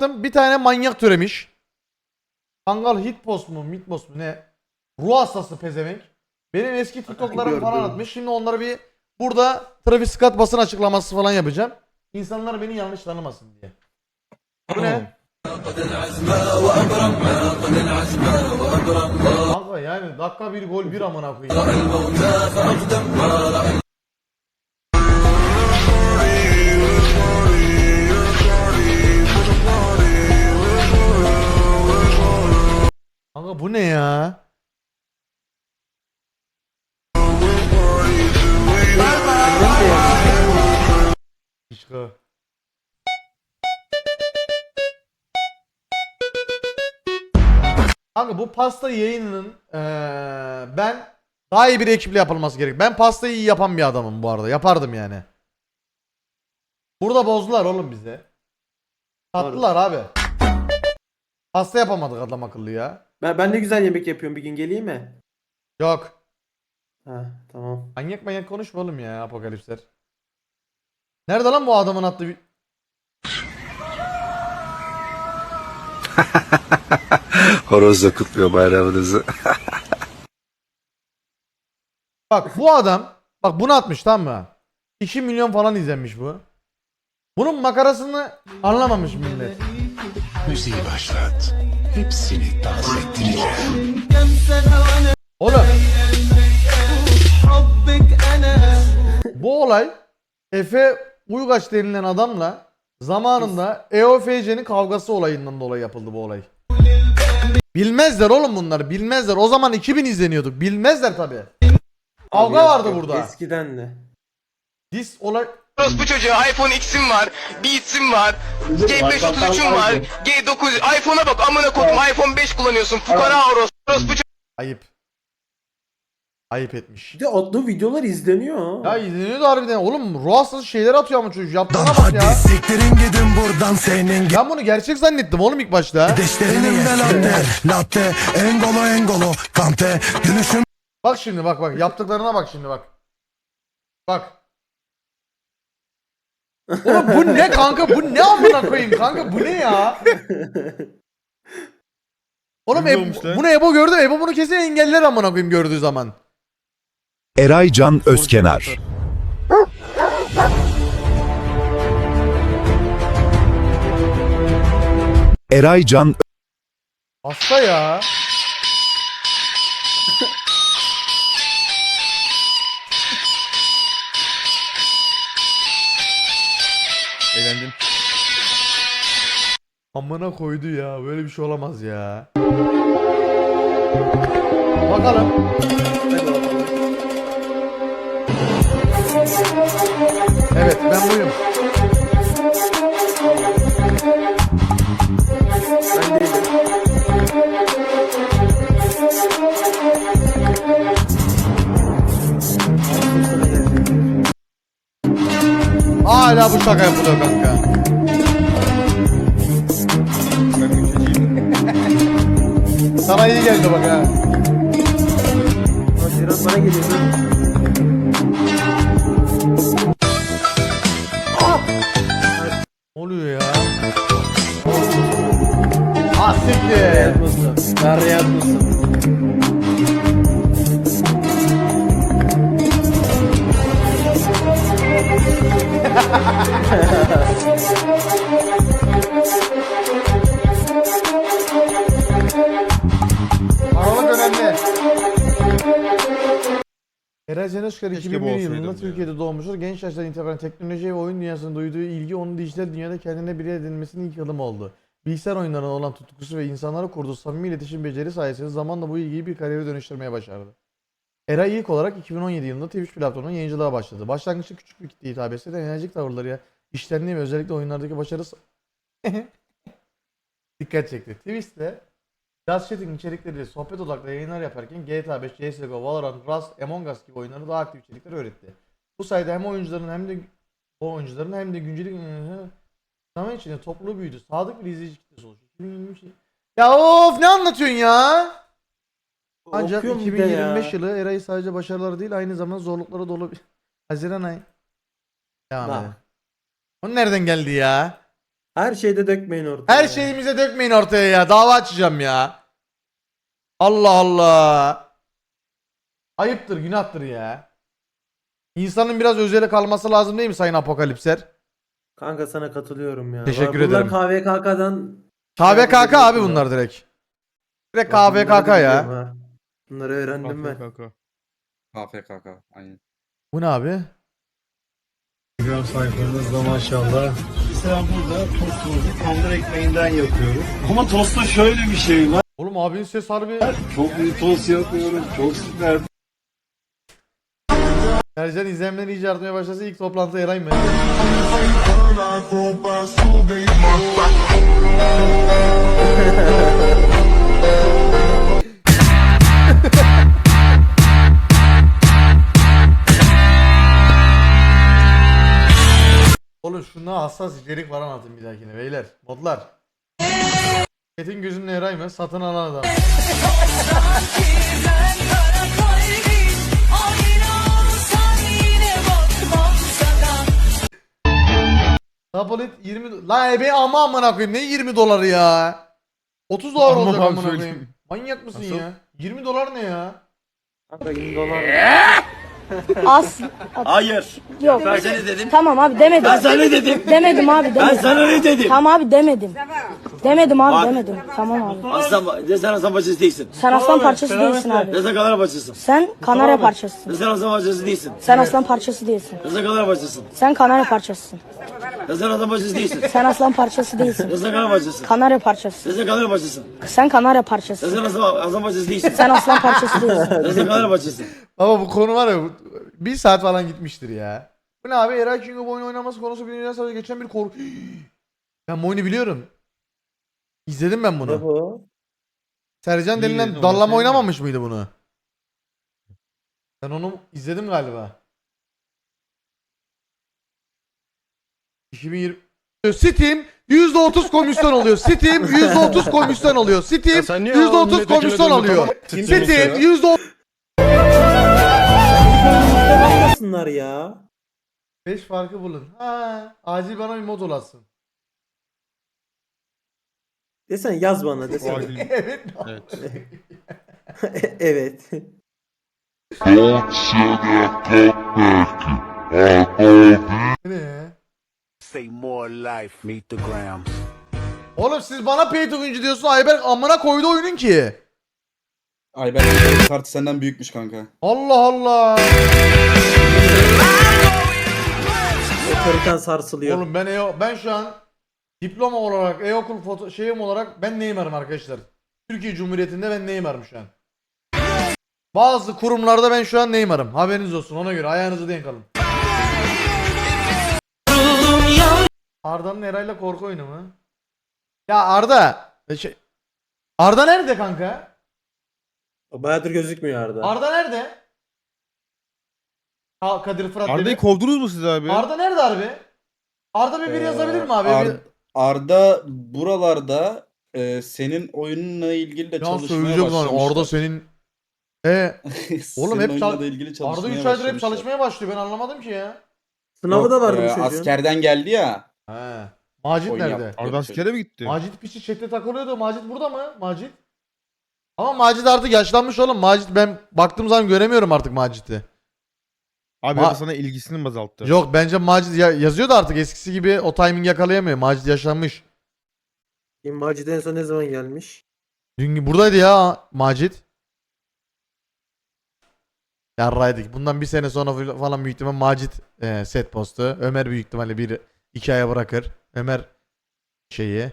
baktım bir tane manyak türemiş. Kangal hitpost mu mitpost mu ne? Ruh hastası pezevenk. Benim eski TikTok'larım falan atmış. Şimdi onları bir burada Travis Scott basın açıklaması falan yapacağım. İnsanlar beni yanlış tanımasın diye. Bu ne? Kanka yani dakika bir gol bir amına koyayım. Kanka bu ne ya? İşte. Kanka bu pasta yayınının eee, ben daha iyi bir ekiple yapılması gerek. Ben pastayı iyi yapan bir adamım bu arada. Yapardım yani. Burada bozdular oğlum bize. Sattılar abi. Pasta yapamadık adam akıllı ya. Ben, ben ne güzel yemek yapıyorum bir gün geleyim mi? Yok. Ha tamam. Manyak manyak konuşma oğlum ya apokalipsler. Nerede lan bu adamın attığı bir... Horozla kutluyor bayramınızı. Bak bu adam bak bunu atmış tamam mı? 2 milyon falan izlenmiş bu. Bunun makarasını anlamamış millet. Müziği başlat. Hepsini dans ettireceğim. Oğlum. Bu olay Efe Uygaç denilen adamla zamanında EOFC'nin kavgası olayından dolayı yapıldı bu olay. Bilmezler oğlum bunları bilmezler. O zaman 2000 izleniyorduk. Bilmezler tabi. Kavga vardı burada. Eskiden de. Dis olay bu çocuğa iPhone X'im var, Beats'im var, G533'üm var, G9 iPhone'a bak amına koydum iPhone 5 kullanıyorsun fukara orospu orospu ayıp. Ayıp etmiş. Bir de attığı videolar izleniyor. Ya izleniyordu harbiden. Oğlum ruh hastası şeyler atıyor ama çocuk. Yaptığına bak ya. siktirin gidin buradan senin Ben bunu gerçek zannettim oğlum ilk başta. Kardeşlerinin de latte, latte, engolo engolo, kante, dönüşüm Bak şimdi bak bak yaptıklarına bak şimdi bak. Bak. Oğlum bu ne kanka bu ne amına koyayım kanka bu ne ya? Oğlum Ebo, bunu Ebo gördü Ebo bunu kesin engeller amına koyayım gördüğü zaman. Eray Can Özkenar Eray Can Hasta ya. Amına koydu ya böyle bir şey olamaz ya. Bakalım. Evet ben buyum. Ben değilim. Hala bu şaka yapılıyor kanka. Sana iyi geldi bak ha. Bak Eren bana geliyor. Keşke 2001 bu yılında olsaydım ya. Türkiye'de doğmuştur. Genç yaştan itibaren teknoloji ve oyun dünyasına duyduğu ilgi onun dijital dünyada kendine bir yer edinmesinin ilk adımı oldu. Bilgisayar oyunlarına olan tutkusu ve insanlara kurduğu samimi iletişim beceri sayesinde zamanla bu ilgiyi bir kariyere dönüştürmeye başardı. Eray ilk olarak 2017 yılında Twitch platformunun yayıncılığa başladı. Başlangıçta küçük bir kitle hitap etse de enerjik tavırlarıyla iştenliği ve özellikle oyunlardaki başarısı dikkat çekti. Twitch'te Just Chatting içerikleriyle sohbet odaklı yayınlar yaparken GTA 5, CSGO, Valorant, Rust, Among Us gibi oyunları daha aktif içerikler öğretti. Bu sayede hem oyuncuların hem de o oyuncuların hem de güncelik zaman içinde topluluğu büyüdü. Sadık bir izleyici kitlesi oluştu. 2023 Ya of ne anlatıyorsun ya? Ancak Okuyorum bir de ya. 2025 yılı Eray'ı sadece başarıları değil aynı zamanda zorluklara dolu bir Haziran ayı. Devam Bak. edelim. O nereden geldi ya? Her şeyde dökmeyin ortaya. Her şeyimize dökmeyin ortaya ya. Dava açacağım ya. Allah Allah. Ayıptır, günahtır ya. İnsanın biraz özele kalması lazım değil mi Sayın Apokalipser? Kanka sana katılıyorum ya. Teşekkür Bunlar ederim. KVKK'dan KVKK abi bunlar direkt. Direkt Bak bunları KVKK ya. biliyorum ha. Bunları öğrendim ben. KFKK. KFKK aynen. Bu ne abi? Instagram sayfanızda maşallah. Mesela burada tostumuzu tandır ekmeğinden yapıyoruz. Ama tostta şöyle bir şey var. Oğlum abinin ses harbi. Çok iyi tost yapıyorum. Çok süper. Ercan izlemden iyice artmaya başlasa ilk toplantı Eray mı? Hassas içerik var anlatın bir dahakine beyler. Modlar. Metin gözünün Eray mı? Satın alan adam. Tapolet 20 La ebe ama amına koyayım ne 20 doları ya? 30 dolar Amma olacak amına koyayım. Manyak mısın Nasıl? ya? 20 dolar ne ya? Kanka 20 dolar. As. Hayır. Yok. Ben sana dedim. Tamam abi demedim. Ben sana ne dedim? Demedim abi demedim. Ben sana ne dedim? Tamam abi demedim. Demedim abi Bak. demedim. Tamam abi. Aslan, de sen aslan parçası değilsin. Sen aslan parçası değilsin abi. De sen kanara parçasısın. Sen kanarya parçasısın. De sen aslan parçası değilsin. Sen aslan parçası değilsin. De sen kanara parçasısın. Sen kanarya parçasısın. Sen aslan parçası değilsin. Sen aslan parçası değilsin. De sen kanara parçasısın. Kanarya parçası. Sen kanara parçasısın. Sen kanarya parçası. sen aslan, aslan parçası değilsin. Sen aslan parçası değilsin. De sen kanara parçasısın. Ama bu konu var ya bir saat falan gitmiştir ya. Bu ne abi? Eray King'in bu oyunu oynaması konusu bir dünya savaşı geçen bir korku. Ben bu oyunu biliyorum. İzledim ben Ne bunu. bu? Sercan denilen dallama oynamamış mıydı bunu? Ben onu izledim galiba. 2020 Steam %30 komisyon oluyor. Steam %30 komisyon oluyor. Steam sen niye %30 milletvekili komisyon ödülünü alıyor. tamam- Steam Steam %30 Bakmasınlar ya. 5 farkı bulun. Ha, acil bana bir mod olasın. Desen yaz bana acil- evet. Evet. evet. Ne ya? Say more life. Meet the grams. Oğlum siz bana pay to winci diyorsun Ayberk amına koydu oyunun ki. Ay ben kartı senden büyükmüş kanka. Allah Allah. Otoriten sarsılıyor. Oğlum ben EO, ben şu an diploma olarak e-okul foto şeyim olarak ben Neymar'ım arkadaşlar. Türkiye Cumhuriyeti'nde ben Neymar'ım şu an. Bazı kurumlarda ben şu an Neymar'ım. Haberiniz olsun ona göre ayağınızı denk alın. Arda'nın Eray'la korku oyunu mu? Ya Arda. e Şey, Arda nerede kanka? Bayağıdır gözükmüyor Arda. Arda nerede? Ha, Kadir Fırat Arda'yı dedi. kovdunuz mu siz abi? Arda nerede harbi? Arda bir bir Ee, yazabilir mi abi? Ar- Bir- Arda buralarda e, senin oyununla ilgili de Ya çalışmaya söyleyeceğim lan başlamışlar. Arda senin e Senin Oğlum hep oyunla çal- da ilgili Arda çalışmaya 3 aydır hep başlamışlar. çalışmaya başlıyor ben anlamadım ki ya. Sınavı Yok, da vardı e, bu çocuğun. Askerden geldi ya. He. Macit Oyun nerede? yaptı. Arda askere mi gitti? Macit piçi chatte takılıyordu. Macit burada mı? Macit? Ama Macit artık yaşlanmış oğlum. Macit ben baktığım zaman göremiyorum artık Macit'i. Abi Ma- ya da sana ilgisini mi azalttı? Yok bence Macit ya- yazıyor da artık eskisi gibi o timing yakalayamıyor. Macit yaşlanmış. Macit en son ne zaman gelmiş? Dün buradaydı ya Macit. Yarraydık. Bundan bir sene sonra falan büyük ihtimal Macit e, set postu. Ömer büyük ihtimalle bir iki aya bırakır. Ömer şeyi.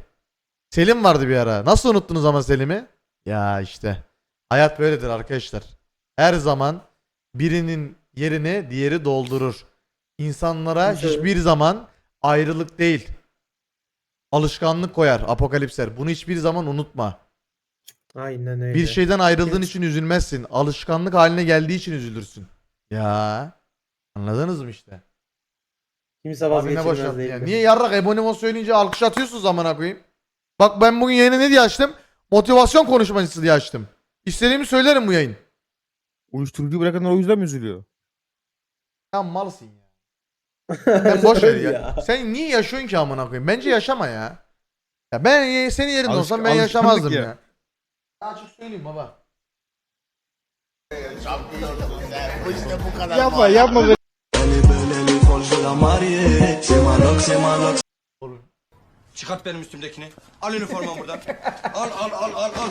Selim vardı bir ara. Nasıl unuttunuz ama Selim'i? Ya işte. Hayat böyledir arkadaşlar. Her zaman birinin yerini diğeri doldurur. İnsanlara hiçbir zaman ayrılık değil. Alışkanlık koyar apokalipser. Bunu hiçbir zaman unutma. Aynen öyle. Bir şeyden ayrıldığın için üzülmezsin. Alışkanlık haline geldiği için üzülürsün. Ya. Anladınız mı işte? Kimse Abi ne vazgeçilmez boşalttı ya. Niye yarrak ebonimo söyleyince alkış atıyorsunuz zamana koyayım? Bak ben bugün yayını ne diye açtım? Motivasyon konuşmacısı diye açtım. İstediğimi söylerim bu yayın. Uyuşturucu bırakanlar o yüzden mi üzülüyor? Sen malsın ya. Sen boş ver Öl ya. Sen niye yaşıyorsun ki amına koyayım? Bence yaşama ya. Ya ben ye- senin yerinde Alışk- olsam ben alışkanlık yaşamazdım ya. ya. Açık söyleyeyim baba. Yapma yapma be. Oğlum. Çıkart benim üstümdekini. Al üniformamı buradan. al al al al al.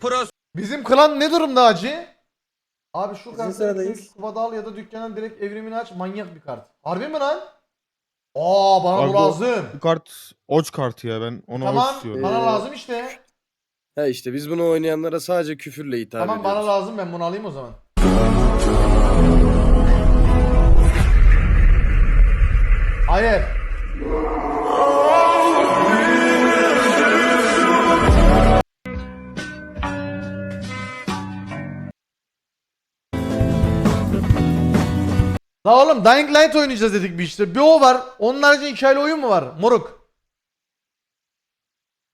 Pros. Bizim klan ne durumda acı? Abi şu kartı sıradayız. Kupada al ya da dükkandan direkt evrimini aç manyak bir kart. Harbi mi lan? Aa bana Abi bu lazım. Bu kart oç kartı ya ben onu Tamam istiyorum. bana Ee, lazım işte. Ha işte biz bunu oynayanlara sadece küfürle hitap Tamam bana lazım ben bunu alayım o zaman. Hayır. La oğlum Dying Light oynayacağız dedik bir işte. Bir o var. Onun haricinde hikayeli oyun mu var? Moruk.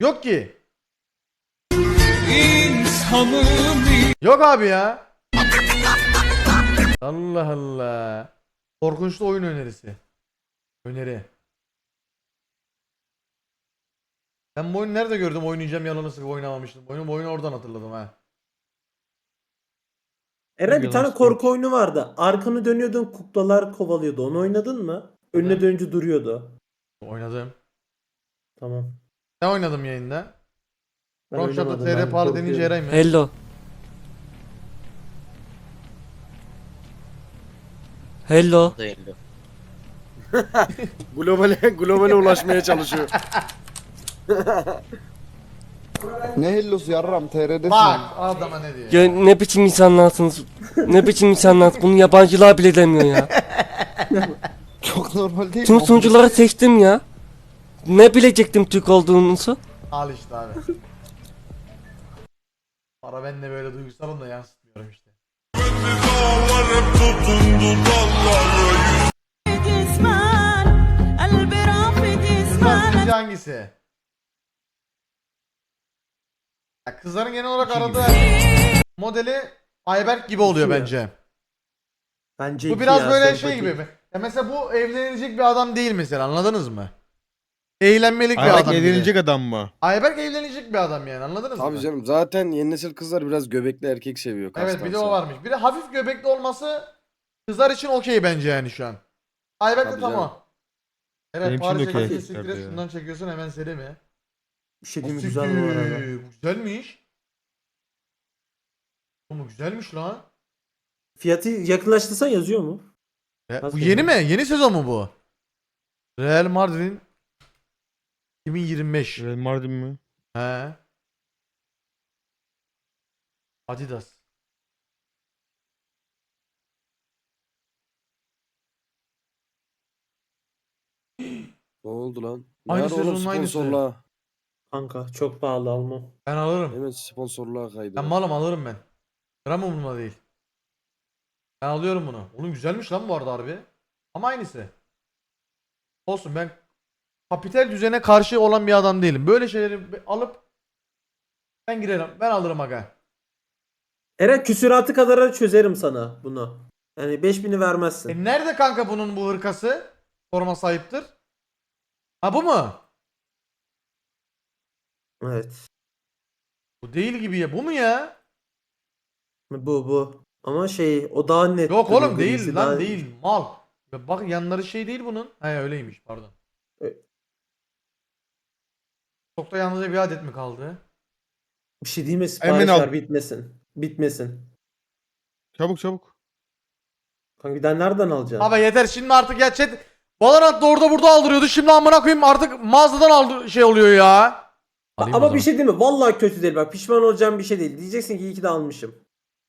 Yok ki. Yok abi ya. Allah Allah. Korkunçlu oyun önerisi. Öneri. Ben bu oyunu nerede gördüm oynayacağım yalanı sıkı oynamamıştım. Oyunu, oyunu oradan hatırladım ha. Eren bir tane korku oyunu vardı. Arkanı dönüyordun kuklalar kovalıyordu. Onu oynadın mı? Önüne dönünce duruyordu. Oynadım. Tamam. Ne oynadım yayında? Oynamadım, TR pahalı denince korkuyorum. Eray mı? Hello. Hello. Globale, globale ulaşmaya çalışıyor. Ne hellosu yarram TR'desin. Bak adama ne diyor. Ya ne biçim insanlarsınız? ne biçim insanlar? Bunu yabancılar bile demiyor ya. Çok normal değil Tüm sunucuları seçtim ya. Ne bilecektim Türk olduğunuzu? Al işte abi. Para ben de böyle duygusalım da yansıtmıyorum işte. Hangisi? Ya kızların genel olarak aradığı modeli Ayberk gibi oluyor İki mi? bence. Bence Bu iki biraz ya, böyle sempatik. şey gibi. Ya mesela bu evlenilecek bir adam değil mesela anladınız mı? Eğlenmelik bir Ayberk adam. gibi. evlenecek adam mı? Ayberk evlenecek bir adam yani anladınız mı? Abi canım zaten yeni nesil kızlar biraz göbekli erkek seviyor. Evet bir de o varmış. Bir de hafif göbekli olması kızlar için okey bence yani şu an. Ayberk de Tabii tamam. Evet Benim için de Paris'e okey. et, Tabii ya. şundan çekiyorsun hemen seri mi? Bir şey değil mi? Siktir, Güzel bu arada. bu Güzelmiş. Oğlum bu güzelmiş lan. Fiyatı yakınlaştırsan yazıyor mu? Ya, bu Nasıl yeni mi? Yeni sezon mu bu? Real Madrid'in 2025. Real Mardin mi? He. Adidas. Ne oldu lan? Aynı oğlum sezonun aynısı. sponsorluğa? Kanka çok pahalı almam. Ben alırım. Hemen sponsorluğa kaydı. Ben malım alırım ben. Gram umurumda değil. Ben alıyorum bunu. Oğlum güzelmiş lan bu arada harbi. Ama aynısı. Olsun ben kapital düzene karşı olan bir adam değilim. Böyle şeyleri be- alıp ben girerim. Ben alırım aga. Eren küsuratı kadar çözerim sana bunu. Yani 5000'i vermezsin. E nerede kanka bunun bu hırkası? Forma sahiptir. Ha bu mu? Evet. Bu değil gibi ya. Bu mu ya? Bu bu. Ama şey o daha net. Yok duruyor, oğlum değil lan daha- değil. Mal. Ya Bak yanları şey değil bunun. He öyleymiş pardon. E- Çok da yalnızca bir adet mi kaldı? Bir şey değil mi? Emin Sipariş ol. ver bitmesin. Bitmesin. Çabuk çabuk. Kanka bir daha nereden alacaksın? Abi yeter şimdi artık ya chat Valorant da orada burada aldırıyordu. Şimdi amına koyayım artık mağazadan aldı şey oluyor ya. Alayım o Ama zaman. bir şey değil mi? Vallahi kötü değil bak. Pişman olacağım bir şey değil. Diyeceksin ki iyi ki de almışım.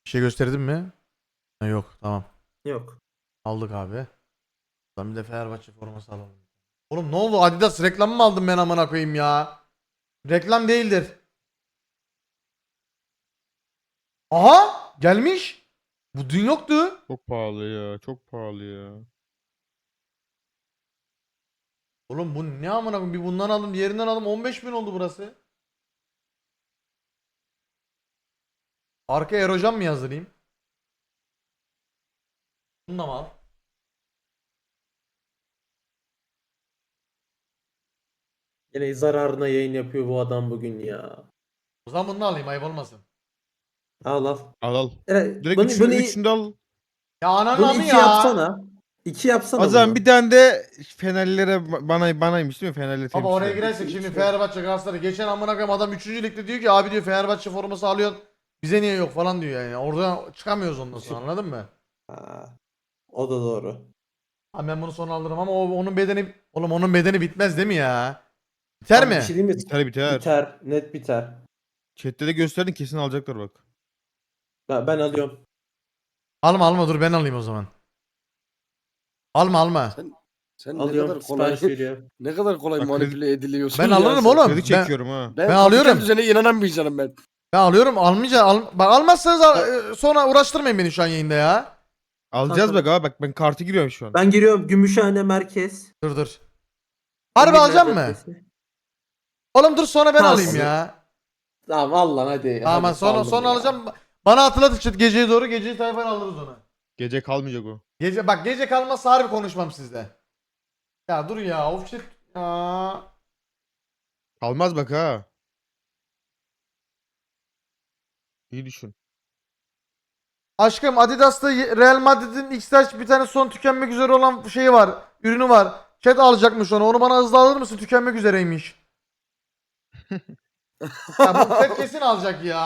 Bir şey gösterdin mi? Ha, yok tamam. Yok. Aldık abi. Lan bir de Fenerbahçe forması alalım. Oğlum ne oldu Adidas reklamı mı aldım ben amına koyayım ya? Reklam değildir. Aha gelmiş. Bu dün yoktu. Çok pahalı ya. Çok pahalı ya. Oğlum bu ne amına koyayım? Bir bundan aldım, diğerinden aldım. 15 bin oldu burası. Arka erojan mı yazdırayım? Bunu da mı al? Yine zararına yayın yapıyor bu adam bugün ya. O zaman bunu alayım ayıp olmasın. Al al. Al al. Evet, Direkt bunu, üçünü, bunu, üçünü al. Ya ananı bunu ya. yapsana. İki yapsana. O zaman bunu. bir tane de Fenerlilere ba- bana banaymış değil mi? Fenerli Baba oraya girersek şimdi Fenerbahçe Galatasaray geçen amına koyayım adam 3. ligde diyor ki abi diyor Fenerbahçe forması alıyor bize niye yok falan diyor yani. Oradan çıkamıyoruz ondan sonra anladın mı? Ha, o da doğru. Ha ben bunu sonra alırım ama o, onun bedeni oğlum onun bedeni bitmez değil mi ya? Biter Abi mi? Bir şey diyeyim mi? Biter biter. Biter. Net biter. Chat'te de gösterdin kesin alacaklar bak. Ben, ben alıyorum. Alma alma dur ben alayım o zaman. Alma alma. Sen Alıyorum. Sipariş veriyorum. ne kadar kolay Bak, manipüle ediliyorsun. Ben ya alırım sen. oğlum. Kredi Ben, çekiyorum ha. Ben, Ben alıyorum. düzene inanamayacağım ben. ben alıyorum almayacağım. Al, bak almazsanız al- e, sonra uğraştırmayın beni şu an yayında ya. Alacağız Kanka. bak abi bak ben kartı giriyorum şu an. Ben giriyorum. Gümüşhane merkez. Dur dur. Harbi alacağım mı? Caddesi. Oğlum dur sonra ben Nasıl? alayım ya. Tamam al lan hadi. Tamam Hadi sonra saldım sonra ya. alacağım. Bana hatırlat işte geceye doğru geceyi tayfan alırız onu. Gece kalmayacak o. Gece bak gece kalmazsa harbi konuşmam sizle. Ya dur ya of shit. Ya. Kalmaz bak ha. İyi düşün. Aşkım Adidas'ta Real Madrid'in X-Large bir tane son tükenmek üzere olan şeyi var. Ürünü var. Chat alacakmış onu. Onu bana hızlı alır mısın? Tükenmek üzereymiş. ya bu chat kesin alacak ya.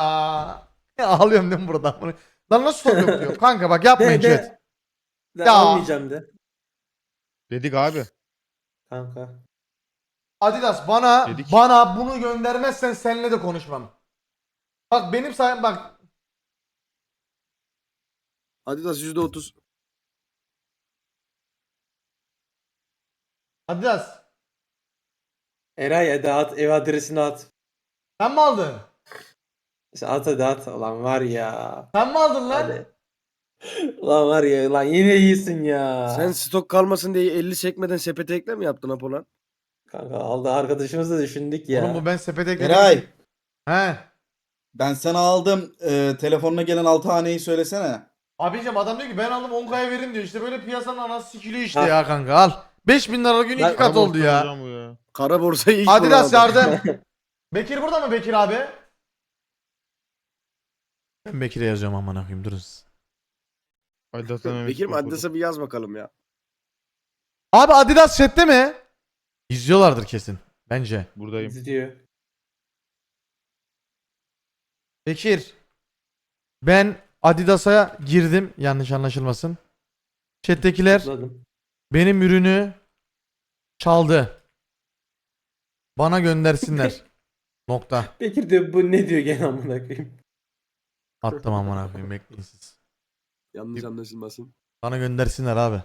ya ağlıyorum değil mi burada? Bunu- Lan nasıl stok yok diyor. Kanka bak yapmayın chat. De, Ya. Almayacağım de. Dedik abi. Kanka. Adidas bana Dedik. bana bunu göndermezsen seninle de konuşmam. Bak benim sayem bak Adidas %30. Adidas Eray hadi at. Ev adresini at. sen mi aldın? İşte at hadi at. Ulan var ya. Sen mi aldın lan? Hadi. Ulan var ya. Ulan yine iyisin ya. Sen stok kalmasın diye 50 sekmeden sepete ekle mi yaptın Apolan? Kanka aldı arkadaşımızı da düşündük ya. Oğlum bu ben sepete ekledim. Eray He. ben sana aldım. Ee, telefonuna gelen 6 haneyi söylesene. Abicim adam diyor ki ben aldım 10k'ya verin diyor. İşte böyle piyasanın anası sikiliyor işte Ha. ya kanka al. 5000 lira gün Lan iki kat oldu ya. alacağım bu ya. Kara borsayı ilk Adidas bulan adam. yardım. Bekir burada mı Bekir abi? Ben Bekir'e yazıyorum aman koyayım durun. siz. Stok Adidas'a bir yaz bakalım ya. Abi Adidas chatte mi? İzliyorlardır kesin. Bence. Buradayım. İzliyor. Bekir. Ben Adidas'a girdim. Yanlış anlaşılmasın. Chat'tekiler Tıkladım. benim ürünü çaldı. Bana göndersinler. Nokta. Bekir de bu ne diyor gene amına koyayım. Attım amına koyayım bekleyin siz. Yanlış anlaşılmasın. Bana göndersinler abi.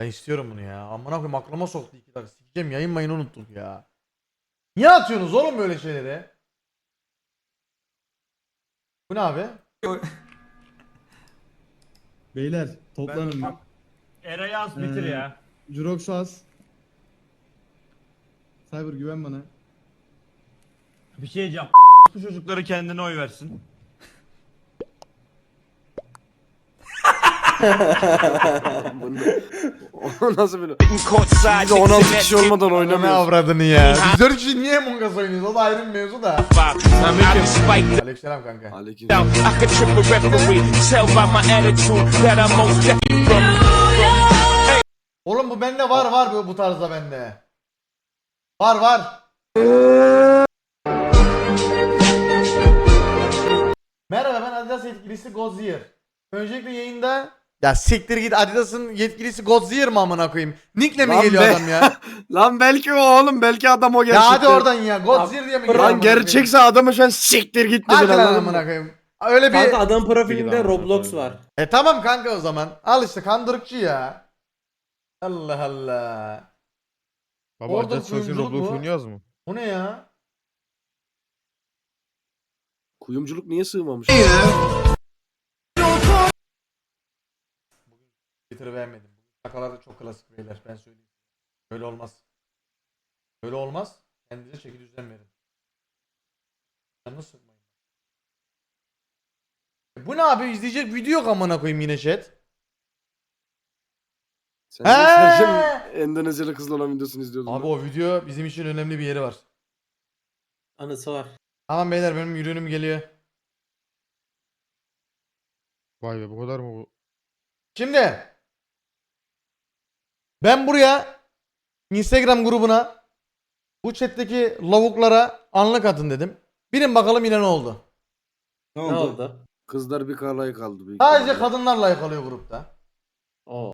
Ben istiyorum bunu ya. Amına koyayım aklıma soktu iki dakika. Sikeceğim yayın mayını unuttuk ya. Niye atıyorsunuz oğlum böyle şeyleri? Bu ne abi? Beyler toplanın. Eray'ı az bitir ya. Jurox az. Cyber güven bana. Bir şey diyeceğim. Bu çocukları kendine oy versin. o nasıl böyle? Bir de 16 kişi olmadan Ne oynamıyoruz. avradını ya. Biz dört kişi niye Among Us oynuyoruz? O da ayrı bir mevzu da. Aleykümselam kanka. Aleyküm. Oğlum bu bende var var bu, bu tarzda bende. Var var. Merhaba ben Adidas yetkilisi Godzier. Öncelikle yayında ya siktir git Adidas'ın yetkilisi Godzier mi amına koyayım? Nick'le mi Lan geliyor be. adam ya? Lan belki o oğlum belki adam o gerçekten. ya hadi oradan ya. Godzier diye mi geliyor? Lan koyayım? gerçekse adamı şu an siktir git Hadi dedin lan anladın amına mı? koyayım. Öyle bir Kanka adam profilinde Roblox var. E tamam kanka o zaman. Al işte kandırıkçı ya. Allah Allah. Baba Orada Adidas çalışın kuyumculuk Roblox mu? oynuyoruz mu? Bu ne ya? Kuyumculuk niye sığmamış? Twitter'ı beğenmedim. Şakalar da çok klasik beyler ben söyleyeyim. Böyle olmaz. Böyle olmaz. Kendinize çeki düzen verin. Canını sıkmayın. E Bu ne abi izleyecek video yok amına koyayım yine chat. Sen de Endonezyalı kızla olan videosunu izliyordun. Abi o video bizim için önemli bir yeri var. Anısı var. Tamam beyler benim ürünüm geliyor. Vay be bu kadar mı bu? Şimdi ben buraya Instagram grubuna bu chat'teki lavuklara anlık atın dedim. Bilin bakalım yine ne oldu. Ne Ne oldu? Kızlar bir kalay kaldı. Sadece kadınlar like alıyor grupta. Oo.